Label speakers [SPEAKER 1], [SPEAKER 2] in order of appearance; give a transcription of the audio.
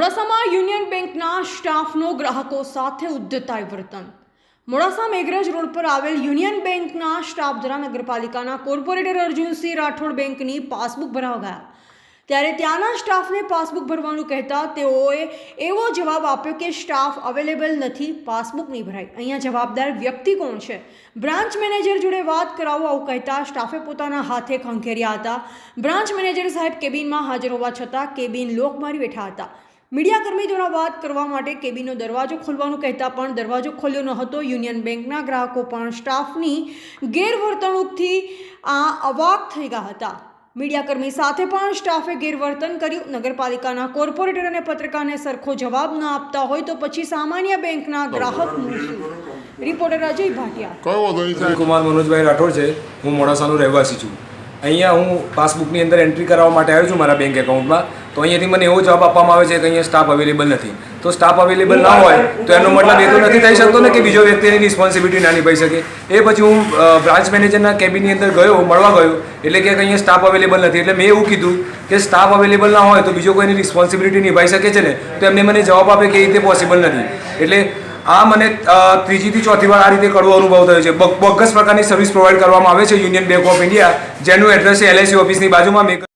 [SPEAKER 1] બેંકના સ્ટાફનો ગ્રાહકો સાથે ઉદ્ધતાય વર્તન. મોડાસા મેઘરજ રોડ પર આવેલ યુનિયન બેંકના સ્ટાફ દ્વારા નગરપાલિકાના કોર્પોરેટર અર્જુનસિંહ રાઠોડ બેંકની પાસબુક ભરાવા ગયા. ત્યારે ત્યાંના સ્ટાફને પાસબુક ભરવાનું કહેતા તેઓએ એવો જવાબ આપ્યો કે સ્ટાફ અવેલેબલ નથી, પાસબુક નહીં ભરાય. અહીંયા જવાબદાર વ્યક્તિ કોણ છે? બ્રાન્ચ મેનેજર જોડે વાત કરાવો આવું કહેતા સ્ટાફે પોતાના હાથે ખંખેર્યા હતા. બ્રાન્ચ મેનેજર સાહેબ કેબિનમાં હાજર હોવા છતાં કેબિન લોક મારી બેઠા હતા. મીડિયાકર્મી દ્વારા વાત કરવા માટે કેબિનનો દરવાજો ખોલવાનું કહેતા પણ દરવાજો ખોલ્યો ન હતો. યુનિયન બેંકના ગ્રાહકો પણ સ્ટાફની ગેરવર્તણૂકથી આ અવાક થઈ ગયા હતા. મીડિયાકર્મી સાથે પણ સ્ટાફે ગેરવર્તન કર્યું. નગરપાલિકાના કોર્પોરેટર અને પત્રકારને સરખો જવાબ ન આપતા હોય તો પછી સામાન્ય બેંકના ગ્રાહકનું રિપોર્ટર અજય ભાટિયા.
[SPEAKER 2] કુમાર મનોજભાઈ રાઠોડ છે. હું મોડાસાનો રહેવાસી છું. અહીંયા હું પાસબુકની અંદર એન્ટ્રી કરાવવા માટે આવ્યો છું મારા બેંક એકાઉન્ટમાં. તો અહીંયાથી મને એવો જવાબ આપવામાં આવે છે કે અહીંયા સ્ટાફ અવેલેબલ નથી. તો સ્ટાફ અવેલેબલ ના હોય તો એનો મતલબ એ તો નથી થઈ શકતો ને કે બીજો વ્યક્તિ એની રિસ્પોન્સિબિલિટી ના નિભાઈ શકે. એ પછી હું બ્રાન્ચ મેનેજરના કેબિનની અંદર ગયો મળવા ગયો એટલે કે અહીંયા સ્ટાફ અવેલેબલ નથી. એટલે મેં એવું કીધું કે સ્ટાફ અવેલેબલ ના હોય તો બીજો કોઈની રિસ્પોન્સિબિલિટી નિભાઈ શકે છે ને? તો એમને મને જવાબ આપે કે એ રીતે પોસિબલ નથી. એટલે આ મને ત્રીજીથી ચોથી વાર આ રીતે કડવો અનુભવ થયો છે. બગસ બોગસ પ્રકારની સર્વિસ પ્રોવાઈડ કરવામાં આવે છે યુનિયન બેંક ઓફ ઇન્ડિયા. જેનું એડ્રેસ છે એલઆઈસી ઓફિસની બાજુમાં મેં